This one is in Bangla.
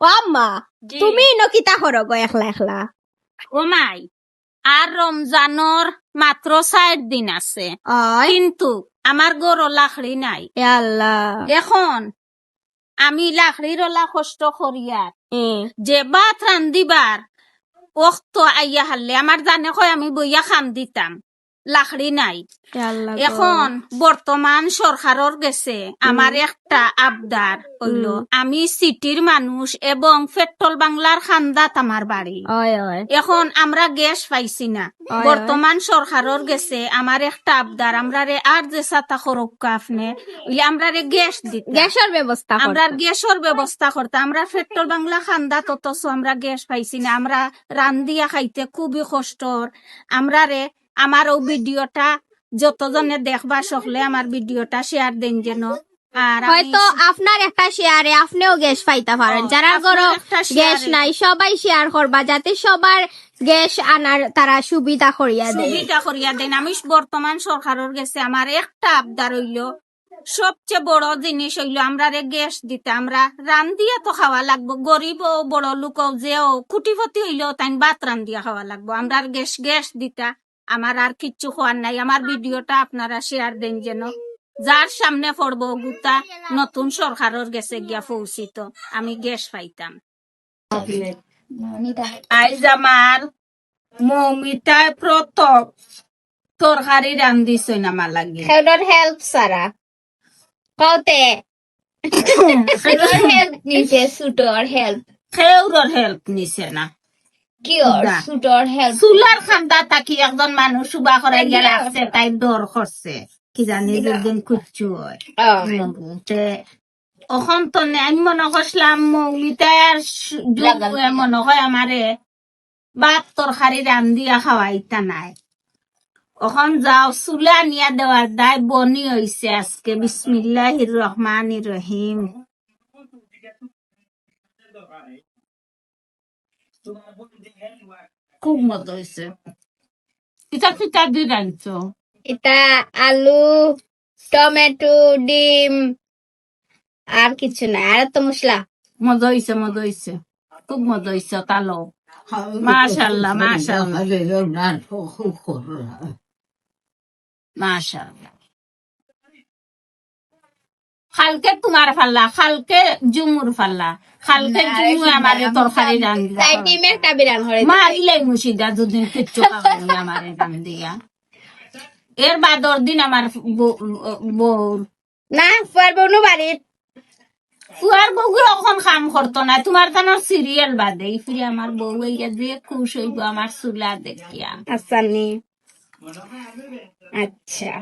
ও আম্মা তুমি নকিতা করো গো একলা একলা? ও মাই আর রমজানোর মাত্র চার দিন আছে। আয় কিন্তু আমার গরু লাখড়ি নাই। এ আল্লাহ এখন আমি লাখড়ির ওলা কষ্ট করিয়ার যে ভাত রান্দিবার ওক্ত আইয়া হারলে আমার জানে কয় আমি বইয়া খাম দিতাম লাখড়ি নাই। এখন বর্তমান সরকারের গেছে। আমার একটা আবদার হইল আমি সিটির মানুষ এবং পেট্রোল বাংলার খান্দাত আমার বাড়ি। এখন আমরা গ্যাস পাইছি না। বর্তমান সরকারের গেছে আমার একটা আবদার আমরা রে আর যে সাতা খরক্কা আপনি আমরা রে গ্যাস দিত। গ্যাসের ব্যবস্থা আমরা গ্যাসের ব্যবস্থা করতাম আমরা পেট্রোল বাংলা খান্দা অথচ আমরা গ্যাস পাইছি না। আমরা রান্দিয়া খাইতে খুবই কষ্টর। আমরা রে আমার ও ভিডিওটা যতজনে দেখবা সকলে আমার ভিডিওটা শেয়ার দেন যেন। আর হয়তো আপনার একটা শেয়ারে আপনিও গ্যাস পাইতে পারেন। যারা আপনার গ্যাস নাই সবাই শেয়ার করবা যাতে সবার গ্যাস আনার তারা সুবিধা করিয়া দেয়। সুবিধা করিয়া দেন। আমি বর্তমান সরকারের গেছে আমার একটা আবদার হইল সবচেয়ে বড় জিনিস হইল আমরা রে গ্যাস দিতে আমরা রান্দিয়া তো খাওয়া লাগবো গরিব ও বড় লোক যেও কুটিপতি হইলেও তাই ভাত রান্দিয়া খাওয়া লাগবো। আমরা গ্যাস গ্যাস দিতা। আমার আর কিচ্ছু খাওয়ার নাই। আমার ভিডিওটা আপনারা শেয়ার দেন যেন। যার সামনে পড়ব গুতা নতুন সরকারের গেছে গিয়া পৌঁছিত। আমি গ্যাস পাইতাম। আইজ আমার মৌমিতায় প্রথম তরকারি রান্ধিছই আমার লাগে। হেল্প সারা। কওতে হেল্প নিচে সুটর হেল্প। খেউরর হেল্প নিছে না। চুলার খান্দা থাকি একজন মানুষ সুবা করাই গিয়ে রাখছে তাই দর করছে কি জানি দুদিন কুচ্ছু অখন তো আমি মনে করছিলাম মৌমিতার মনে হয় আমারে ভাত তরকারি রান্ধিয়া খাওয়াইতা নাই। অখন যাও চুলা নিয়া দেওয়ার দায় বনি হইছে আজকে। বিসমিল্লাহির রহমানির রহিম খুব মজা হয়েছে কিতা কিতা দি রাঁধছো এটা আলু টমেটো ডিম আর কিছু না আর তো মশলা। মজা হয়েছে মজা হয়েছে খুব মজা হয়েছে তালো মাশাল্লাহ মাশাল্লাহ মাশাল্লাহ খালকে তোমার ফাল্লা খালকে জুমুর ফাল্লা। খালকে জুমু আমার তরকারি রান্ধি হরে মারিলাই মুসিদা দুদিন কিচ্ছু আমার রান্ধিয়া এর বাদর দিন আমার বউ না পারব না বাড়ির। ফুয়ার বউ এখন কাম করতো না তোমার কেন সিরিয়াল বাদে। ফিরে আমার বউ ইয়া যে খুশ হইব আমার চুলা দেখিয়া। আচ্ছা আচ্ছা।